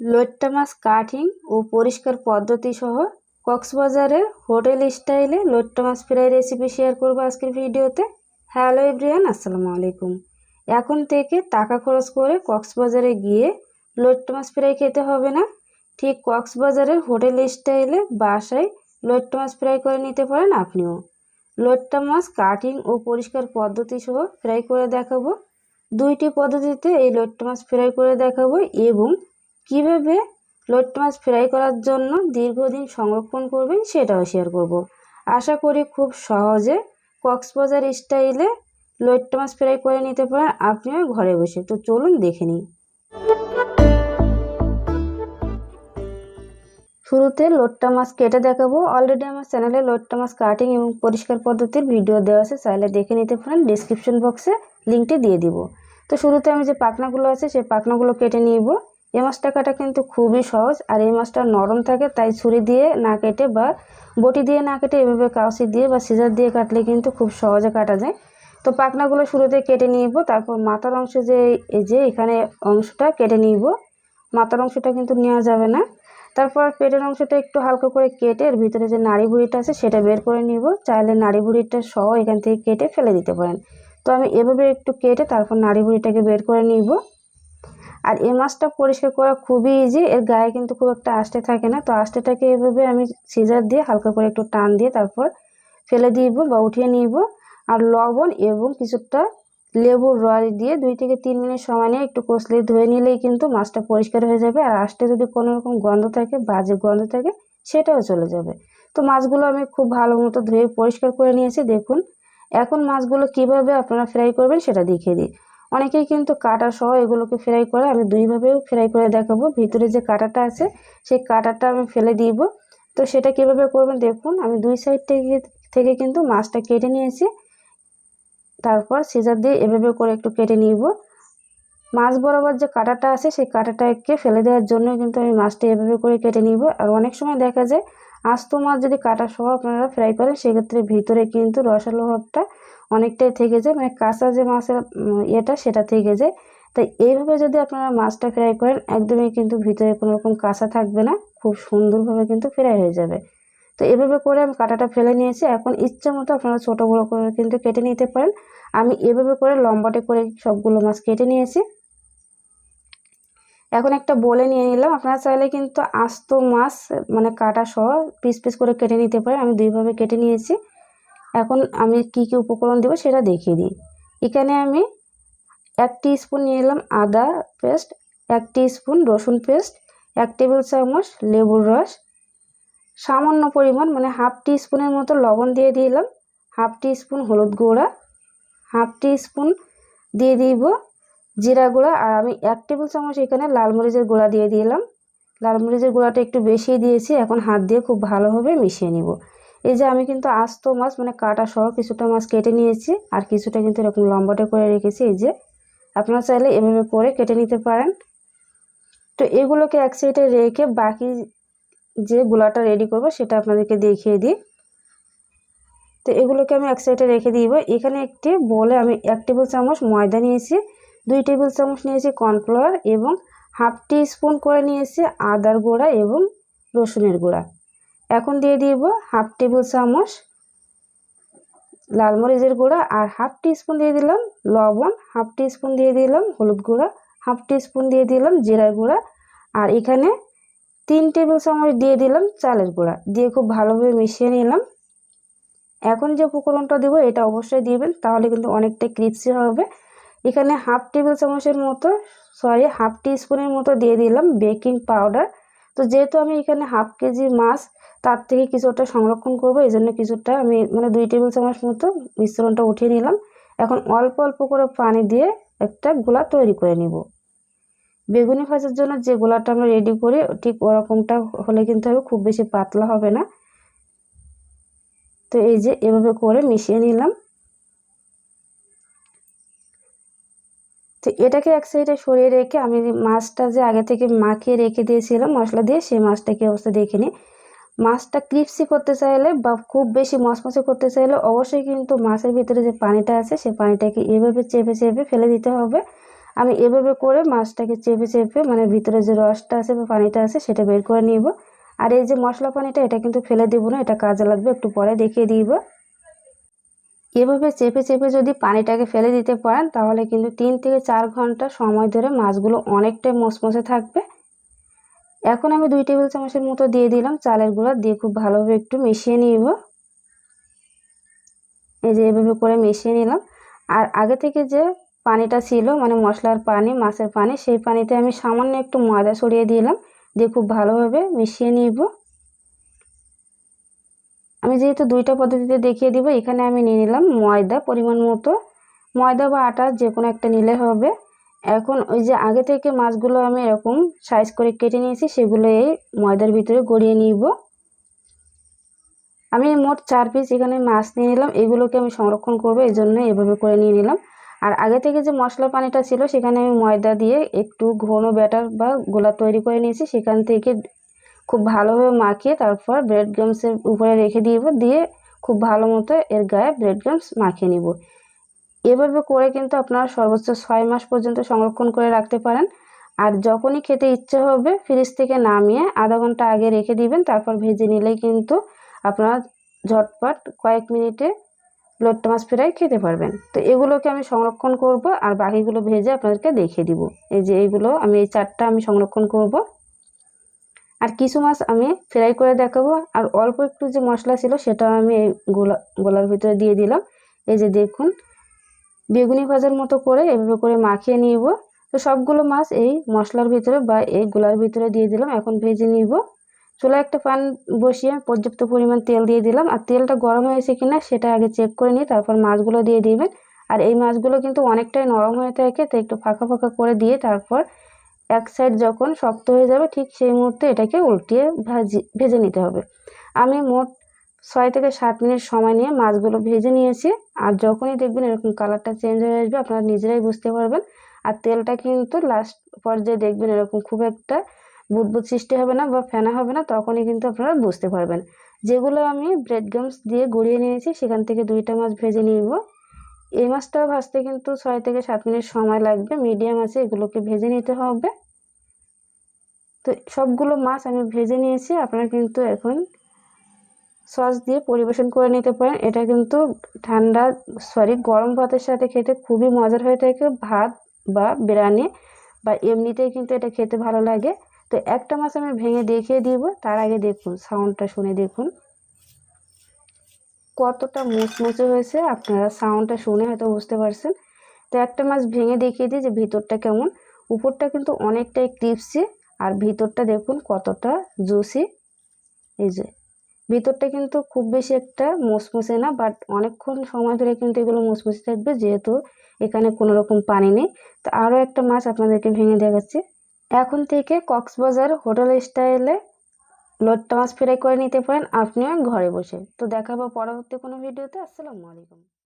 লইট্টা মাছ cutting ও পরিষ্কার পদ্ধতি সহ কক্সবাজারের হোটেল স্টাইলে লইট্টা মাছ ফ্রাই রেসিপি শেয়ার করব আজকের ভিডিওতে। হ্যালো এভরিয়ান আসসালামু আলাইকুম। এখন থেকে টাকা খরচ করে কক্সবাজারে গিয়ে লইট্টা মাছ ফ্রাই খেতে হবে না। ঠিক কক্সবাজারের হোটেল স্টাইলে বাসায় লইট্টা মাছ ফ্রাই করে নিতে পারেন আপনিও। লইট্টা মাছ কাটিং ও পরিষ্কার পদ্ধতি সহ ফ্রাই করে দেখাবো। দুইটি পদ্ধতিতে এই লইট্টা মাছ ফ্রাই করে দেখাবো এবং কীভাবে লইট্টা মাছ ফ্রাই করার জন্য দীর্ঘদিন সংরক্ষণ করবেন সেটাও শেয়ার করব। আশা করি খুব সহজে কক্সবাজার স্টাইলে লইট্টা মাছ ফ্রাই করে নিতে পারেন আপনিও ঘরে বসে। তো চলুন দেখে নিই। শুরুতে লোট্টা মাছ কেটে দেখাবো। অলরেডি আমার চ্যানেলে লোট্টা মাছ কাটিং এবং পরিষ্কার পদ্ধতির ভিডিও দেওয়া আছে, চাইলে দেখে নিতে পারেন। ডিসক্রিপশন বক্সে লিঙ্কটি দিয়ে দিব। তো শুরুতে আমি যে পাখনাগুলো আছে, সেই পাখনাগুলো কেটে নিব। এই মাছটা কাটা কিন্তু খুবই সহজ, আর এই মাছটা নরম থাকে, তাই ছুরি দিয়ে না কেটে বা বটি দিয়ে না কেটে এভাবে কাউসি দিয়ে বা সিজার দিয়ে কাটলে কিন্তু খুব সহজে কাটা যায়। তো পাখনাগুলো শুরুতে কেটে নিব, তারপর মাথার অংশ যে, এই যে এখানে অংশটা কেটে নিব। মাথার অংশটা কিন্তু নেওয়া যাবে না। তারপর পেটের অংশটা একটু হালকা করে কেটে এর ভিতরে যে নাড়ি ভুড়িটা আছে সেটা বের করে নিব। চাইলে নাড়ি ভুড়িটা সহ এখান থেকে কেটে ফেলে দিতে পারেন। তো আমি এভাবে একটু কেটে তারপর নাড়ি ভুড়িটাকে বের করে নিব। আর এই মাছটা পরিষ্কার করা খুবই ইজি এর গায়ে কিন্তু খুব একটা আষ্টে থাকে না। তো আষ্টেটাকে এভাবে আমি সিজার দিয়ে হালকা করে একটু টান দিয়ে তারপর ফেলে দিব বা উঠিয়ে নিব। আর লবণ এবং কিছুটা লেবুর রস দিয়ে দুই থেকে তিন মিনিট সময় নিয়ে একটু কষলে ধুয়ে নিলেই কিন্তু মাছটা পরিষ্কার হয়ে যাবে। আর আষ্টে যদি কোনো রকম গন্ধ থাকে, বাজে গন্ধ থাকে, সেটাও চলে যাবে। তো মাছগুলো আমি খুব ভালো মতো ধুয়ে পরিষ্কার করে নিয়েছি। দেখুন, এখন মাছগুলো কীভাবে আপনারা ফ্রাই করবেন সেটা দেখিয়ে দিই। অনেকেই কিন্তু কাটা সহ এগুলোকে ফ্রাই করে আমি দুইভাবেও ফ্রাই করে দেখাবো। ভিতরে যে কাটাটা আছে, সেই কাটাটা আমি ফেলে দিব। তো সেটা কীভাবে করবেন দেখুন, আমি দুই সাইড থেকে থেকে কিন্তু মাছটা কেটে নিয়েছি। তারপর সিজার দিয়ে এভাবে করে একটু কেটে নিব। মাছ বরাবর যে কাটাটা আছে, সেই কাটাটাকে ফেলে দেওয়ার জন্য কিন্তু আমি মাছটা এভাবে করে কেটে নিব। আর অনেক সময় দেখা যায় আস্ত মাছ যদি কাটা সহ আপনারা ফ্রাই করেন, সেক্ষেত্রে ভিতরে কিন্তু রসালো ভাবটা অনেকটাই থেকে যায়। মানে কাঁচা যে মাছের ইয়েটা, সেটা থেকে যায়। তাই এইভাবে যদি আপনারা মাছটা ফ্রাই করেন, একদমই কিন্তু ভিতরে কোনো রকম কাঁচা থাকবে না। খুব সুন্দরভাবে কিন্তু ফ্রাই হয়ে যাবে। তো এভাবে করে আমি কাটাটা ফেলে নিয়েছি। এখন ইচ্ছা মতো আপনারা ছোটো বড়ো করে কিন্তু কেটে নিতে পারেন। আমি এভাবে করে লম্বাটে করে সবগুলো মাছ কেটে নিয়েছি। এখন একটা বলে নিয়ে নিলাম। আপনারা চাইলে কিন্তু আস্ত মাছ মানে কাটা সহ পিস পিস করে কেটে নিতে পারেন। আমি দুইভাবে কেটে নিয়েছি। এখন আমি কি কি উপকরণ দেবো সেটা দেখিয়ে দিই। এখানে আমি এক স্পুন নিয়ে নিলাম আদা পেস্ট এক স্পুন রসুন পেস্ট এক টেবিল চামচ লেবুর রস, সামান্য পরিমাণ মানে হাফ টি স্পুনের মতো লবণ দিয়ে দিলাম, হাফ টি স্পুন হলুদ গুঁড়া, হাফ টি স্পুন দিয়ে দিব জিরা গুঁড়া, আর আমি এক টেবিল চামচ এখানে লাল মরিচের গুঁড়া দিয়ে দিলাম। লাল মরিচের গুঁড়াটা একটু বেশি দিয়েছি, এখন হাত দিয়ে খুব ভালোভাবে মিশিয়ে নিব। এই যে আমি কিন্তু আস্ত মাছ মানে কাটা সহ কিছুটা মাছ কেটে নিয়েছি, আর কিছুটা কিন্তু এরকম লম্বাটে করে রেখেছি এই যে। আপনারা চাইলে এভাবে করে কেটে নিতে পারেন। তো এগুলোকে এক সাইডে রেখে বাকি যে গুলাটা রেডি করব, সেটা আপনাদেরকে দেখিয়ে দিই। তো এগুলোকে আমি এক সাইডে রেখে দিব। এখানে একটি বলে আমি এক টেবিল চামচ ময়দা নিয়েছি। দুই টেবিল চামচ নিয়েছি কর্নফ্লাওয়ার এবং হাফ টি স্পুন করে নিয়েছি আদার গুঁড়া এবং রসুনের গুঁড়া। এখন দিয়ে দিব হাফ টেবিল চামচ লাল মরিচের গুঁড়া আর হাফ টি স্পুন দিয়ে দিলাম লবণ, হাফ টি স্পুন দিয়ে দিলাম হলুদ গুঁড়া, হাফ টি স্পুন দিয়ে দিলাম জিরার গুঁড়া আর এখানে তিন টেবিল চামচ দিয়ে দিলাম চালের গুঁড়া। দিয়ে খুব ভালোভাবে মিশিয়ে নিলাম। এখন যে উপকরণটা দেবো এটা অবশ্যই দিবেন, তাহলে কিন্তু অনেকটা ক্রিপসি হবে। এখানে হাফ টেবিল চামচের মতো সরি হাফ স্পুনের মতো দিয়ে দিলাম বেকিং পাউডার। তো যেহেতু আমি এখানে হাফ কেজি মাছ, তার থেকে কিছুটা সংরক্ষণ করব এই জন্য কিছুটা আমি মানে দুই টেবিল চামচ মতো মিশ্রণটা উঠিয়ে নিলাম। এখন অল্প অল্প করে পানি দিয়ে একটা গোলা তৈরি করে নিব। বেগুনি ভাজার জন্য যে গোলাটা আমরা রেডি করি, ঠিক ওরকমটা হলে কিন্তু হবে খুব বেশি পাতলা হবে না। তো এই যে এভাবে করে মিশিয়ে নিলাম। তো এটাকে এক সাইডে সরিয়ে রেখে আমি মাছটা যে আগে থেকে মাখিয়ে রেখে দিয়েছিলাম, মশলা দিয়ে সেই মাছটাকে অবস্থা দেখে নিই মাছটা ক্রিপসি করতে চাইলে বা খুব বেশি মশমশে করতে চাইলে অবশ্যই কিন্তু মাছের ভিতরে যে পানিটা আছে, সেই পানিটাকে এভাবে চেপে চেপে ফেলে দিতে হবে। আমি এভাবে করে মাছটাকে চেপে চেপে মানে ভিতরে যে রসটা আছে বা পানিটা আছে সেটা বের করে নিব। আর এই যে মশলা পানিটা, এটা কিন্তু ফেলে দেবো না, এটা কাজে লাগবে, একটু পরে দেখিয়ে দিব। এভাবে চেপে চেপে যদি পানিটাকে ফেলে দিতে পারেন, তাহলে কিন্তু তিন থেকে চার ঘণ্টা সময় ধরে মাছগুলো অনেকটাই মসমসে থাকবে। এখন আমি দুই টেবিল চামচের মতো দিয়ে দিলাম, চালের গুঁড়া দিয়ে খুব ভালোভাবে একটু মিশিয়ে নিব। এই যে এভাবে করে মিশিয়ে নিলাম। আর আগে থেকে যে পানিটা ছিল মানে মশলার পানি, মাছের পানি, সেই পানিতে আমি সামান্য একটু ময়দা ছড়িয়ে দিলাম, দিয়ে খুব ভালোভাবে মিশিয়ে নিব। আমি যেহেতু দুইটা পদ্ধতিতে দেখিয়ে দিব, এখানে আমি নিয়ে নিলাম ময়দা, পরিমাণ মতো। ময়দা বা আটা যে কোনো একটা নিলে হবে। এখন ওই যে আগে থেকে মাছগুলো আমি এরকম সাইজ করে কেটে নিয়েছি, সেগুলো এই ময়দার ভিতরে গড়িয়ে নিব। আমি মোট চার পিস এখানে মাছ নিয়ে নিলাম, এগুলোকে আমি সংরক্ষণ করব এই জন্য এভাবে করে নিয়ে নিলাম। আর আগে থেকে যে মশলা পানিটা ছিল, সেখানে আমি ময়দা দিয়ে একটু ঘন ব্যাটার বা গোলা তৈরি করে নিয়েছি, সেখান থেকে খুব ভালোভাবে মাখিয়ে তারপর ব্রেড গ্রামসের উপরে রেখে দিব, দিয়ে খুব ভালো মতো এর গায়ে ব্রেড গ্রামস মাখিয়ে নিব। এভাবে করে কিন্তু আপনারা সর্বোচ্চ ছয় মাস পর্যন্ত সংরক্ষণ করে রাখতে পারেন। আর যখনই খেতে ইচ্ছে হবে ফ্রিজ থেকে নামিয়ে আধা ঘণ্টা আগে রেখে দিবেন, তারপর ভেজে নিলেই কিন্তু আপনারা ঝটপট কয়েক মিনিটে লোট্টা মাছ ফ্রাই খেতে পারবেন। তো এগুলোকে আমি সংরক্ষণ করব, আর বাকিগুলো ভেজে আপনাদেরকে দেখিয়ে দিব। এই যে এইগুলো আমি এই চারটা আমি সংরক্ষণ করব। আর কিছু মাছ আমি ফ্রাই করে দেখাবো। আর অল্প একটু যে মশলা ছিল সেটা আমি এই গোলা, গোলার ভিতরে দিয়ে দিলাম। এই যে দেখুন, বেগুনি ভাজার মতো করে এভাবে করে মাখিয়ে নিব। তো সবগুলো মাছ এই মশলার ভিতরে বা এই গোলার ভিতরে দিয়ে দিলাম। এখন ভেজে নিব। চুলা একটা প্যান বসিয়ে পর্যাপ্ত পরিমাণ তেল দিয়ে দিলাম। আর তেলটা গরম হয়েছে কিনা সেটা আগে চেক করে নিয়ে তারপর মাছগুলো দিয়ে দিবেন। আর এই মাছগুলো কিন্তু অনেকটাই নরম হয়ে থাকে, তো একটু ফাঁকা ফাঁকা করে দিয়ে তারপর এক সাইড যখন শক্ত হয়ে যাবে, ঠিক সেই মুহূর্তে এটাকে উল্টিয়ে ভাজি, ভেজে নিতে হবে। আমি মোট ছয় থেকে সাত মিনিট সময় নিয়ে মাছগুলো ভেজে নিয়েছি। আর যখনই দেখবেন এরকম কালারটা চেঞ্জ হয়ে আসবে, আপনারা নিজেরাই বুঝতে পারবেন। আর তেলটা কিন্তু লাস্ট পর্যায়ে দেখবেন এরকম খুব একটা বুদবুদ সৃষ্টি হবে না বা ফেনা হবে না, তখনই কিন্তু আপনারা বুঝতে পারবেন। যেগুলো আমি ব্রেড গামস দিয়ে গড়িয়ে নিয়েছি, সেখান থেকে দুইটা মাছ ভেজে নিব। এই মাছটা ভাজতে কিন্তু ছয় থেকে সাত মিনিট সময় লাগবে। মিডিয়াম আছে, এগুলোকে ভেজে নিতে হবে। তো সবগুলো মাছ আমি ভেজে নিয়েছি, আপনারা কিন্তু এখন সস দিয়ে পরিবেশন করে নিতে পারেন। এটা কিন্তু ঠান্ডা, সরি, গরম ভাতের সাথে খেতে খুবই মজার হয়ে। থাকে ভাত বা বিরিয়ানি বা এমনিতেই কিন্তু এটা খেতে ভালো লাগে। তো একটা মাছ আমি ভেঙে দেখিয়ে দিব, তার আগে দেখুন সাউন্ডটা শুনে দেখুন। কতটা মুচমুচে হয়েছে আপনারা সাউন্ডটা শুনে হয়তো বুঝতে পারছেন। তো একটা মাছ ভেঙে দেখিয়ে দিই যে ভিতরটা কেমন। উপরটা কিন্তু অনেকটাই ক্রিপসি আর ভিতরটা দেখুন কতটা জুসি। এই যে, ভিতরটা কিন্তু খুব বেশি একটা মুসমুসে না বাট অনেকক্ষণ সময় ধরে কিন্তু এগুলো মুসমুসে থাকবে যেহেতু এখানে কোনো রকম পানি নেই। তো আরও একটা মাছ আপনাদেরকে ভেঙে দেখাচ্ছি। এখন থেকে কক্সবাজার হোটেল স্টাইলে লোট্টা মাছ ফ্রাই করে নিতে পারেন, আপনিও ঘরে বসে। তো দেখাবো পরবর্তী কোনো ভিডিওতে আসসালামু আলাইকুম।